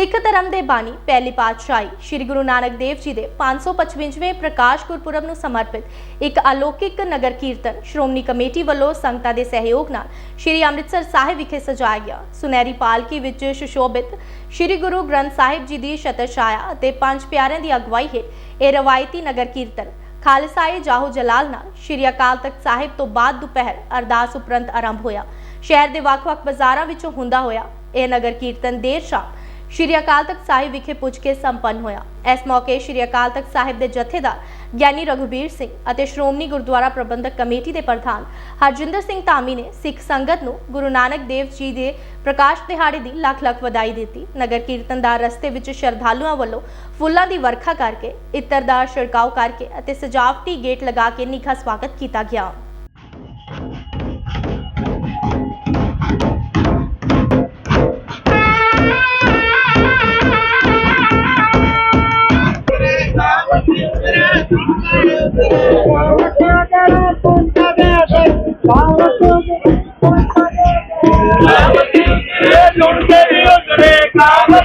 ਸਿੱਖ ਧਰਮ ਦੇ ਬਾਣੀ ਪਹਿਲੀ ਪਾਤਸ਼ਾਹੀ ਸ੍ਰੀ ਗੁਰੂ ਨਾਨਕ ਦੇਵ ਜੀ ਦੇ 555ਵੇਂ ਪ੍ਰਕਾਸ਼ ਗੁਰਪੁਰਬ ਨੂੰ ਸਮਰਪਿਤ ਇੱਕ ਅਲੌਕਿਕ ਨਗਰ ਕੀਰਤਨ ਸ਼੍ਰੋਮਣੀ ਕਮੇਟੀ ਵੱਲੋਂ ਸੰਗਤਾਂ ਦੇ ਸਹਿਯੋਗ ਨਾਲ ਸ੍ਰੀ ਅੰਮ੍ਰਿਤਸਰ ਸਾਹਿਬ ਵਿਖੇ ਸਜਾਇਆ ਗਿਆ। ਸੁਨਹਿਰੀ ਪਾਲਕੀ ਵਿੱਚ ਸੁਸ਼ੋਭਿਤ ਸ੍ਰੀ ਗੁਰੂ ਗ੍ਰੰਥ ਸਾਹਿਬ ਜੀ ਦੀ ਛਤਰਛਾਇਆ ਅਤੇ ਪੰਜ ਪਿਆਰਿਆਂ ਦੀ ਅਗਵਾਈ ਹੇਠ ਇਹ ਰਵਾਇਤੀ ਨਗਰ ਕੀਰਤਨ ਖਾਲਸਾਈ ਜਾਹੋ ਜਲਾਲ ਨਾਲ ਸ਼੍ਰੀ ਅਕਾਲ ਤਖਤ ਸਾਹਿਬ ਤੋਂ ਬਾਅਦ ਦੁਪਹਿਰ ਅਰਦਾਸ ਉਪਰੰਤ ਆਰੰਭ ਹੋਇਆ। ਸ਼ਹਿਰ ਦੇ ਵੱਖ-ਵੱਖ ਬਾਜ਼ਾਰਾਂ ਵਿੱਚੋਂ ਹੁੰਦਾ ਹੋਇਆ ਇਹ ਨਗਰ ਕੀਰਤਨ ਦੇਰ ਸ਼ਾਮ ਸ਼੍ਰੀ ਅਕਾਲ ਤਖਤ ਸਾਹਿਬ ਵਿਖੇ ਪੁੱਜ ਕੇ ਸੰਪੰਨ ਹੋਇਆ। ਇਸ ਮੌਕੇ ਸ਼੍ਰੀ ਅਕਾਲ ਤਖਤ ਸਾਹਿਬ ਦੇ ਜਥੇਦਾਰ ਗਿਆਨੀ ਰਘੁਬੀਰ ਸਿੰਘ ਅਤੇ ਸ਼੍ਰੋਮਣੀ ਗੁਰਦੁਆਰਾ ਪ੍ਰਬੰਧਕ ਕਮੇਟੀ ਦੇ ਪ੍ਰਧਾਨ ਹਰਜਿੰਦਰ ਸਿੰਘ ਧਾਮੀ ਨੇ ਸਿੱਖ ਸੰਗਤ ਨੂੰ ਗੁਰੂ ਨਾਨਕ ਦੇਵ ਜੀ ਦੇ ਪ੍ਰਕਾਸ਼ ਦਿਹਾੜੇ ਦੀ ਲੱਖ ਲੱਖ ਵਧਾਈ ਦਿੱਤੀ। ਨਗਰ ਕੀਰਤਨ ਦਾ ਰਸਤੇ ਵਿੱਚ ਸ਼ਰਧਾਲੂਆਂ ਵੱਲੋਂ ਫੁੱਲਾਂ ਦੀ ਵਰਖਾ ਕਰਕੇ, ਇਤਰ ਦਾ ਛਿੜਕਾਓ ਕਰਕੇ ਅਤੇ ਸਜਾਵਟੀ ਗੇਟ ਲਗਾ ਕੇ ਨਿੱਘਾ ਸਵਾਗਤ ਕੀਤਾ ਗਿਆ।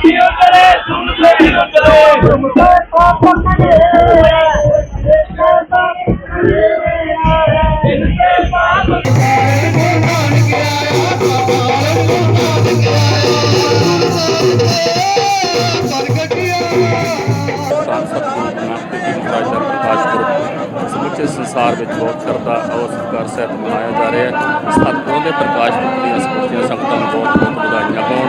Yeah. ਪੁਰਬ ਸੰਸਾਰ ਵਿੱਚ ਬਹੁਤ ਸ਼ਰਧਾ ਔਰ ਸਤਿਕਾਰ ਸਹਿਤ ਮਨਾਇਆ ਜਾ ਰਿਹਾ ਹੈ। ਸਤਿਗੁਰਾਂ ਦੇ ਪ੍ਰਕਾਸ਼ ਪੁਰਬ ਦੀਆਂ ਸਮੁੱਚੀਆਂ ਸੰਗਤਾਂ ਨੂੰ ਬਹੁਤ ਬਹੁਤ ਵਧਾਈਆਂ ਹੋਣ।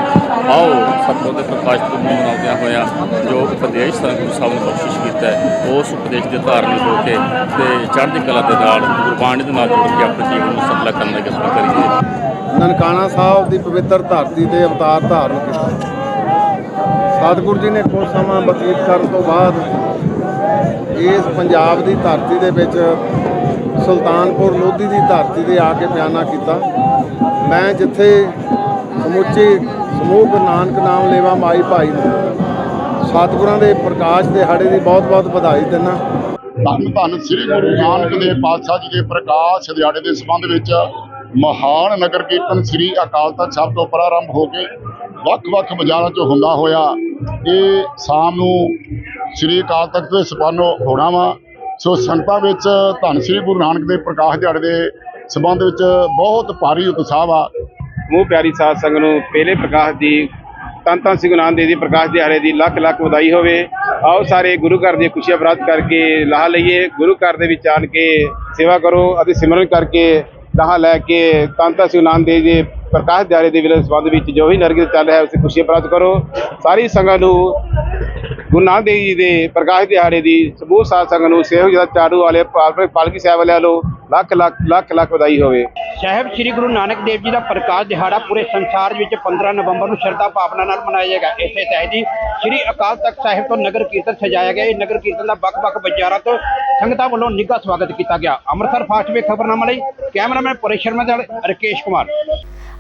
ਆਓ ਸਤਿਗੁਰਾਂ ਦੇ ਪ੍ਰਕਾਸ਼ ਪੁਰਬ ਨੂੰ ਮਨਾਉਂਦਿਆਂ ਹੋਇਆਂ ਜੋ ਉਪਦੇਸ਼ ਸਤਿਗੁਰੂ ਸਾਹਿਬ ਨੇ ਬਖਸ਼ਿਸ਼ ਕੀਤਾ ਹੈ, ਉਸ ਉਪਦੇਸ਼ ਦੇ ਧਾਰਨੀ ਹੋ ਕੇ ਤੇ ਚੜ੍ਹਦੀ ਕਲਾ ਦੇ ਨਾਲ, ਗੁਰਬਾਣੀ ਦੇ ਨਾਲ ਜੁੜ ਕੇ ਆਪਣੇ ਜੀਵਨ ਨੂੰ ਸਫਲਾ ਕਰਨ ਦਾ ਯਤਨ ਕਰੀਏ। ਨਨਕਾਣਾ ਸਾਹਿਬ ਦੀ ਪਵਿੱਤਰ ਧਰਤੀ ਤੇ ਅਵਤਾਰ ਧਾਰਨ ਕੀਤਾ। ਸਤਿਗੁਰੂ ਜੀ ਨੇ ਕੁਝ ਸਮਾਂ ਬਤੀਤ ਕਰਨ ਤੋਂ ਬਾਅਦ ਇਸ ਪੰਜਾਬ ਦੀ ਧਰਤੀ ਦੇ ਵਿੱਚ ਸੁਲਤਾਨਪੁਰ ਲੋਧੀ ਦੀ ਧਰਤੀ ਤੇ ਆ ਕੇ ਬਿਆਨਾ ਕੀਤਾ। ਮੈਂ ਜਿੱਥੇ ਸਮੁੱਚੇ ਸਮੂਹ ਗੁਰੂ ਨਾਨਕ ਨਾਮ ਲੇਵਾ ਮਾਈ ਭਾਈ ਨੂੰ ਸਤਿਗੁਰਾਂ ਦੇ ਪ੍ਰਕਾਸ਼ ਦਿਹਾੜੇ ਦੀ ਬਹੁਤ-ਬਹੁਤ ਵਧਾਈ ਦਿੰਦਾ। ਧੰਨ ਧੰਨ ਸ੍ਰੀ ਗੁਰੂ ਨਾਨਕ ਦੇਵ ਪਾਤਸ਼ਾਹ ਜੀ ਦੇ ਪ੍ਰਕਾਸ਼ ਦਿਹਾੜੇ ਦੇ ਸੰਬੰਧ ਵਿੱਚ ਮਹਾਨ ਨਗਰ ਕੀਰਤਨ ਸ੍ਰੀ ਅਕਾਲ ਤਖਤ ਸਾਹਿਬ ਤੋਂ ਪ੍ਰਾਰੰਭ ਹੋ ਕੇ ਵੱਖ-ਵੱਖ ਬਾਜ਼ਾਰਾਂ 'ਚੋਂ ਹੁੰਦਾ ਹੋਇਆ। ਇਹ ਸ਼ਾਮ ਨੂੰ ਸ੍ਰੀ ਅਕਾਲ ਤਖਤ ਦੇ ਸੰਪੰਨ ਹੋਣਾ ਵਾ। ਸੋ ਸੰਗਤਾਂ ਵਿੱਚ ਧੰਨ ਸ੍ਰੀ ਗੁਰੂ ਨਾਨਕ ਦੇਵ ਪ੍ਰਕਾਸ਼ ਦਿਹਾੜੇ ਦੇ ਸੰਬੰਧ ਵਿੱਚ ਬਹੁਤ ਭਾਰੀ ਉਤਸ਼ਾਹ ਵਾ। ਮੂੰਹ ਪਿਆਰੀ ਸਾਧ ਸੰਗਤ ਨੂੰ ਪਹਿਲੇ ਪ੍ਰਕਾਸ਼ ਦੀ ਧੰਨ ਧੰਨ ਸਿੰਘ ਗੁਰੂ ਨਾਨਕ ਦੇਵ ਜੀ ਪ੍ਰਕਾਸ਼ ਦਿਹਾੜੇ ਦੀ ਲੱਖ ਲੱਖ ਵਧਾਈ ਹੋਵੇ। ਆਓ ਸਾਰੇ ਗੁਰੂ ਘਰ ਦੀਆਂ ਖੁਸ਼ੀਆਂ ਪ੍ਰਾਪਤ ਕਰਕੇ ਲਾਹ ਲਈਏ। ਗੁਰੂ ਘਰ ਦੇ ਵਿੱਚ ਆਣ ਕੇ ਸੇਵਾ ਕਰੋ ਅਤੇ ਸਿਮਰਨ ਕਰਕੇ ਲਾਹਾ ਲੈ ਕੇ ਧੰਨ ਧੰਨ ਸਿੰਘ ਗੁਰੂ ਨਾਨਕ ਦੇਵ ਜੀ ਪ੍ਰਕਾਸ਼ ਦਿਹਾੜੇ ਦੇ ਵੇਲੇ ਸੰਬੰਧ ਵਿੱਚ ਜੋ ਵੀ ਨਰਗਿਤ ਚੱਲ ਰਿਹਾ ਉਸ ਦੀ ਖੁਸ਼ੀਆਂ ਪ੍ਰਾਪਤ ਕਰੋ। ਸਾਰੀ ਸੰਗਤ ਨੂੰ ਗੁਰੂ ਨਾਨਕ ਦੇਵ ਜੀ ਦੇ ਪ੍ਰਕਾਸ਼ ਦਿਹਾੜੇ ਦੀ ਸਮੂਹ ਸਾਧ ਸੰਗਤ ਨੂੰ ਸੇਵਕ ਜਗਤ ਚਾੜੂ ਵਾਲੇ, ਪਾਲਕੀ ਸਾਹਿਬ ਵਾਲਿਆਂ ਨੂੰ ਲੱਖ ਲੱਖ ਲੱਖ ਲੱਖ ਵਧਾਈ ਹੋਵੇ। ਸਾਹਿਬ, ਸ੍ਰੀ ਗੁਰੂ ਨਾਨਕ ਦੇਵ ਜੀ ਦਾ ਪ੍ਰਕਾਸ਼ ਦਿਹਾੜਾ ਪੂਰੇ ਸੰਸਾਰ ਵਿੱਚ 15 ਨਵੰਬਰ ਨੂੰ ਸ਼ਰਧਾ ਭਾਵਨਾ ਨਾਲ ਮਨਾਇਆ ਜਾਏਗਾ। ਇਸੇ ਤਹਿਤ ਹੀ ਸ੍ਰੀ ਅਕਾਲ ਤਖਤ ਸਾਹਿਬ ਤੋਂ ਨਗਰ ਕੀਰਤਨ ਸਜਾਇਆ ਗਿਆ। ਇਹ ਨਗਰ ਕੀਰਤਨ ਦਾ ਵੱਖ-ਵੱਖ ਬਾਜ਼ਾਰਾਂ ਤੋਂ ਸੰਗਤਾਂ ਵੱਲੋਂ ਨਿੱਘਾ ਸਵਾਗਤ ਕੀਤਾ ਗਿਆ। ਅੰਮ੍ਰਿਤਸਰ ਫਾਸਟਵੇ ਖਬਰਨਾਮਾ ਲਈ ਕੈਮਰਾਮੈਨ ਪਰੇਸ਼ ਸ਼ਰਮਾ ਦੇ ਰਕੇਸ਼ ਕੁਮਾਰ।